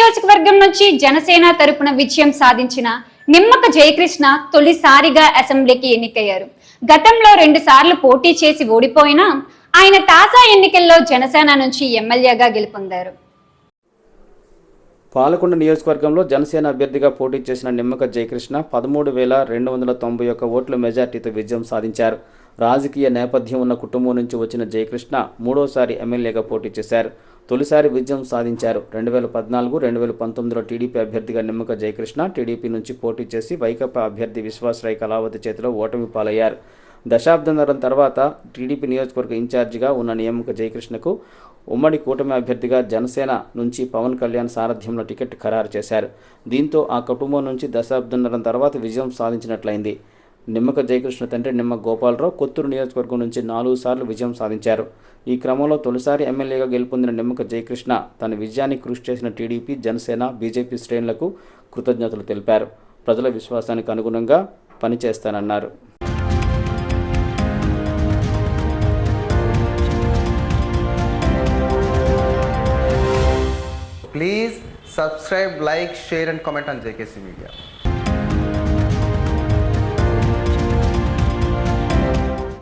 నియోజకవర్గం నుంచి జనసేన తరపున విజయం సాధించిన నిమ్మక జయకృష్ణ తొలిసారిగా అసెంబ్లీకి ఎన్నికయ్యారు. గతంలో రెండు సార్లు పోటీ చేసి ఓడిపోయినా ఆయన తాజా ఎన్నికల్లో జనసేన నుంచి ఎమ్మెల్యేగా గెలుపొందారు. పాలకొండ నియోజకవర్గంలో జనసేన అభ్యర్థిగా పోటీ చేసిన నిమ్మక జయకృష్ణ పదమూడు వేల రెండు వందల తొంభై ఒక్క ఓట్ల మెజార్టీతో విజయం సాధించారు. రాజకీయ నేపథ్యం ఉన్న కుటుంబం నుంచి వచ్చిన జయకృష్ణ మూడోసారి ఎమ్మెల్యేగా పోటీ చేశారు. తొలిసారి విజయం సాధించారు. రెండు వేల పద్నాలుగు రెండు వేల పంతొమ్మిదిలో టీడీపీ అభ్యర్థిగా నిమ్మక జయకృష్ణ టీడీపీ నుంచి పోటీ చేసి వైకాపా అభ్యర్థి విశ్వాసరాయ్ కళావతి చేతిలో ఓటమి పాలయ్యారు. దశాబ్దంన్నర తర్వాత టీడీపీ నియోజకవర్గ ఇన్ఛార్జిగా ఉన్న నియామక జయకృష్ణకు ఉమ్మడి కూటమి అభ్యర్థిగా జనసేన నుంచి పవన్ కళ్యాణ్ సారథ్యంలో టికెట్ ఖరారు చేశారు. దీంతో ఆ కుటుంబం నుంచి దశాబ్దంన్నర తర్వాత విజయం సాధించినట్లయింది. నిమ్మక జయకృష్ణ తండ్రి నిమ్మ గోపాలరావు కొత్తూరు నియోజకవర్గం నుంచి నాలుగు సార్లు విజయం సాధించారు. ఈ క్రమంలో తొలిసారి ఎమ్మెల్యేగా గెలుపొందిన నిమ్మక జయకృష్ణ తన విజయానికి కృషి చేసిన టీడీపీ జనసేన బీజేపీ శ్రేణులకు కృతజ్ఞతలు తెలిపారు. ప్రజల విశ్వాసానికి అనుగుణంగా పనిచేస్తానన్నారు. Please subscribe like share and comment on JKC media